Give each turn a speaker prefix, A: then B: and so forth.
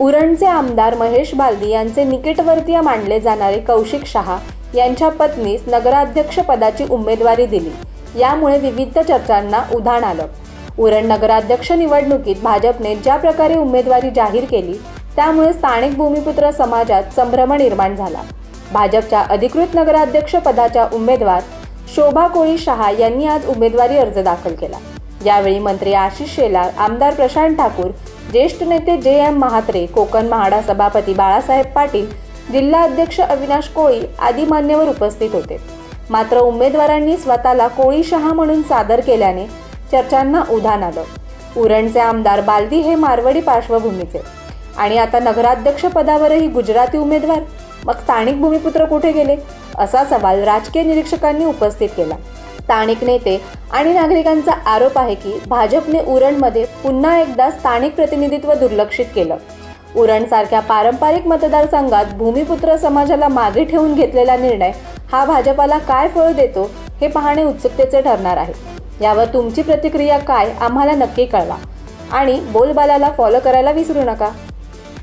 A: उरणचे आमदार महेश बालदी यांचे निकटवर्तीय मानले जाणारे कौशिक शहा यांच्या पत्नीस नगराध्यक्ष पदाची उमेदवारी दिली. यामुळे विविध चर्चांना उधाण आलं. उरण नगराध्यक्ष निवडणुकीत भाजपने ज्या प्रकारे उमेदवारी जाहीर केली त्यामुळे स्थानिक भूमिपुत्र समाजात संभ्रम निर्माण झाला. भाजपच्या अधिकृत नगराध्यक्ष पदाच्या उमेदवार शोभा कोळी शहा यांनी आज उमेदवारी अर्ज दाखल केला. यावेळी मंत्री आशिष शेलार आमदार प्रशांत ठाकूर ज्येष्ठ नेते जे एम महात्रे कोकण म्हाडा सभापती बाळासाहेब पाटील जिल्हा अध्यक्ष अविनाश कोळी आदी मान्यवर उपस्थित होते. मात्र उमेदवारांनी स्वतःला कोळी शहा म्हणून सादर केल्याने चर्चांना उधाण आलं. उरणचे आमदार बालदी हे मारवाडी पार्श्वभूमीचे. आणि आता नगराध्यक्ष पदावरही गुजराती उमेदवार मग स्थानिक भूमिपुत्र कुठे गेले? असा सवाल राजकीय निरीक्षकांनी उपस्थित केला. स्थानिक नेते आणि नागरिकांचा आरोप आहे की भाजपने उरणमध्ये पुन्हा एकदा स्थानिक प्रतिनिधित्व दुर्लक्षित केलं. उरणसारख्या पारंपरिक मतदारसंघात भूमिपुत्र समाजाला मागे ठेवून घेतलेला निर्णय हा भाजपाला काय फळ देतो हे पाहणे उत्सुकतेचे ठरणार आहे. यावर तुमची प्रतिक्रिया काय आम्हाला नक्की कळवा. आणि बोलबालाला फॉलो करायला विसरू नका.